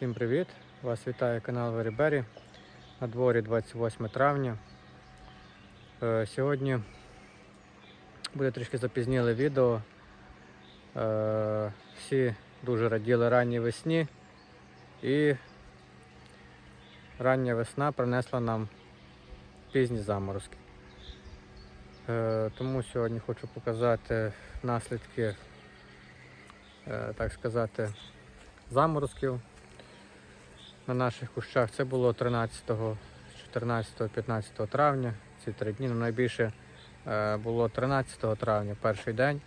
Всім привіт! Вас вітає канал Верібері. На дворі 28 травня. Е, Сьогодні буде трішки запізніле відео. Е, Всі дуже раділи ранній весні і рання весна принесла нам пізні заморозки. Е, Тому сьогодні хочу показати наслідки, так сказати, заморозків на наших кущах. Це було 13, 14, 15 травня, ці три дні. Ну, найбільше е, було 13 травня, перший день.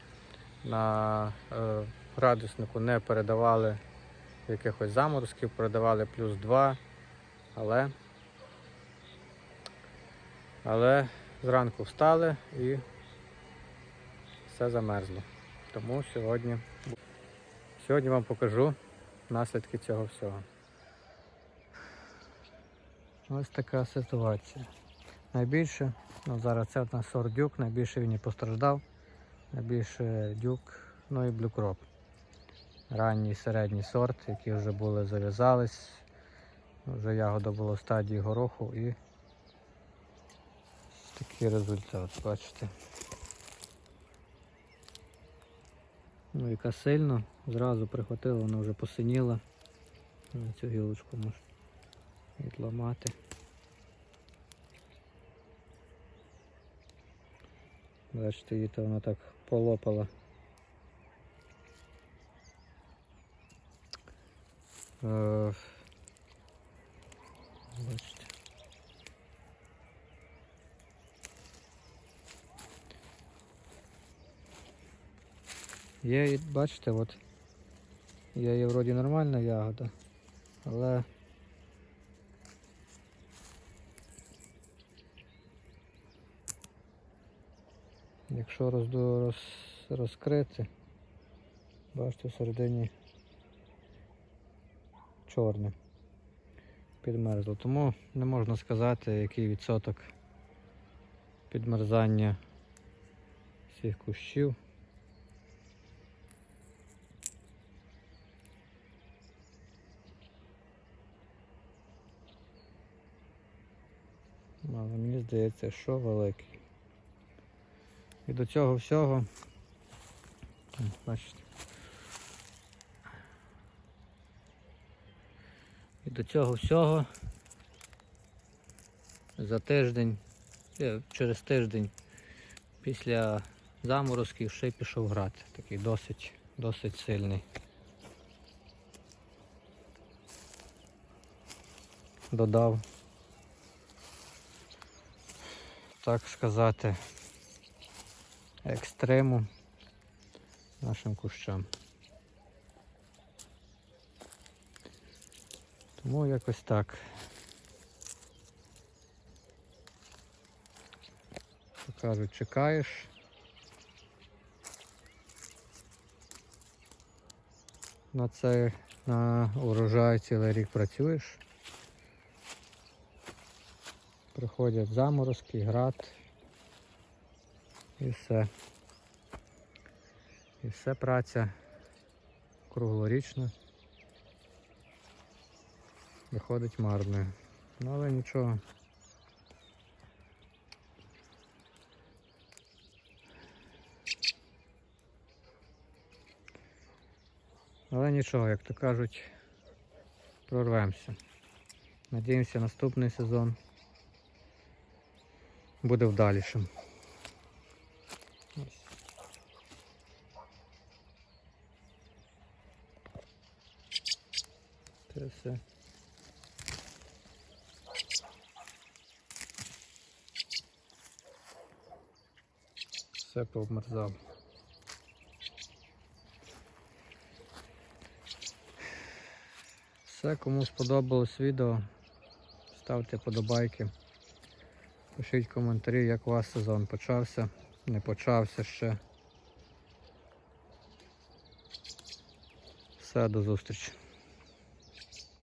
На е, градуснику не передавали якихось заморозків, передавали плюс 2, але, але зранку встали і все замерзло. Тому сьогодні, сьогодні вам покажу наслідки цього всього. Ось така ситуація. Найбільше, ну зараз це у нас сорт дюк, найбільше він і постраждав. Найбільше дюк, ну і блюкроп. Ранній середній сорт, які вже були зав'язались. Вже ягода була в стадії гороху і такий результат, бачите. Ну яка сильно, зразу прихватила, вона вже посиніла. На цю гілочку можна відламати. Бачите, її то вона так полопала. Е, Бачите. Є, бачите, от є і вроді нормальна ягода, але Якщо роз, розкрити, бачите, всередині чорне підмерзло. Тому не можна сказати, який відсоток підмерзання всіх кущів. Але мені здається, що великий. І до цього всього, бачите, і до цього всього. За тиждень, е, через тиждень після заморозків ще й пішов грати. Такий досить, досить сильний. Додав, так сказати, екстриму нашим кущам. Тому якось так. То Кажуть, чекаєш. На це на урожай цілий рік працюєш. Приходять заморозки, град. І все. І все праця круглорічна. Виходить марною. Ну але нічого. Але нічого, як то кажуть, прорвемося. Надіємося, наступний сезон буде вдалішим. Все. Все пообмерзало. Все, кому сподобалось відео, ставте подобайки. Пишіть коментарі, як у вас сезон почався, не почався ще. Все, до зустрічі.